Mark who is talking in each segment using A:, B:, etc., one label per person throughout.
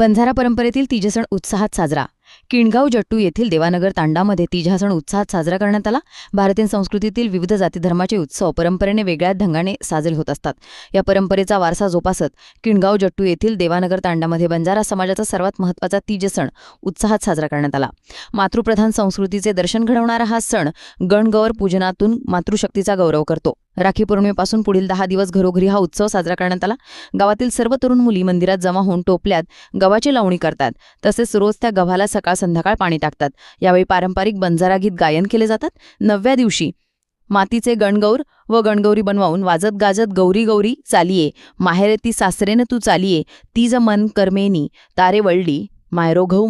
A: बंजारा परंपरेतील तीज सण उत्साहात साजरा. किणगाव जट्टू येथील देवानगर तांडामध्ये तीजा सण उत्साहात साजरा करण्यात आला. भारतीय संस्कृतीतील विविध जातीधर्माचे उत्सव परंपरेने वेगळ्या ढंगाने साजरे होत असतात. या परंपरेचा वारसा जोपासत किणगाव जट्टू येथील देवानगर तांडामध्ये बंजारा समाजाचा सर्वात महत्त्वाचा तीज सण उत्साहात साजरा करण्यात आला. मातृप्रधान संस्कृतीचे दर्शन घडवणारा हा सण गणगौर पूजनातून मातृशक्तीचा गौरव करतो. राखी पौर्णिमेपासून पुढील दहा दिवस घरोघरी हा उत्सव साजरा करण्यात आला. गावातील सर्व तरुण मुली मंदिरात जमा होऊन टोपल्यात गव्हाची लावणी करतात. तसेच रोज त्या गव्हाला सकाळ संध्याकाळ पाणी टाकतात. यावेळी पारंपरिक बंजारा गीत गायन केले जातात. नवव्या दिवशी मातीचे गणगौर व गणगौरी बनवावून वाजत गाजत गौरी गौरी चालिये. माहेरे ती सासरेनं तू चालिये. ज मन कर्मेनी. तारे वळली. मायरो घऊ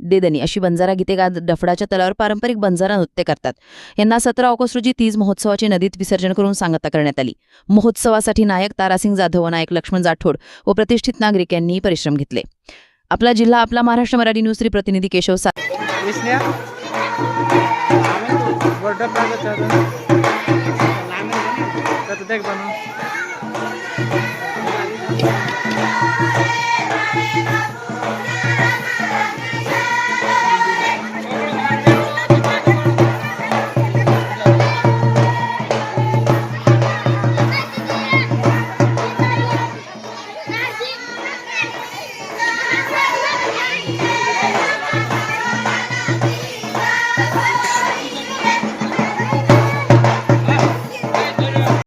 A: देदनी अशी बंजारा गीते गा डफडाच्या तलावर पारंपरिक बंजारा नृत्य करतात. यांना सतरा ऑगस्ट रोजी तीज महोत्सवाची नदीत विसर्जन करून सांगता करण्यात आली. महोत्सवासाठी नायक तारासिंग जाधव व नायक लक्ष्मण जाठोड व प्रतिष्ठित नागरिक यांनी परिश्रम घेतले. आपला जिल्हा आपला महाराष्ट्र मराठी न्यूज प्रतिनिधी केशव सा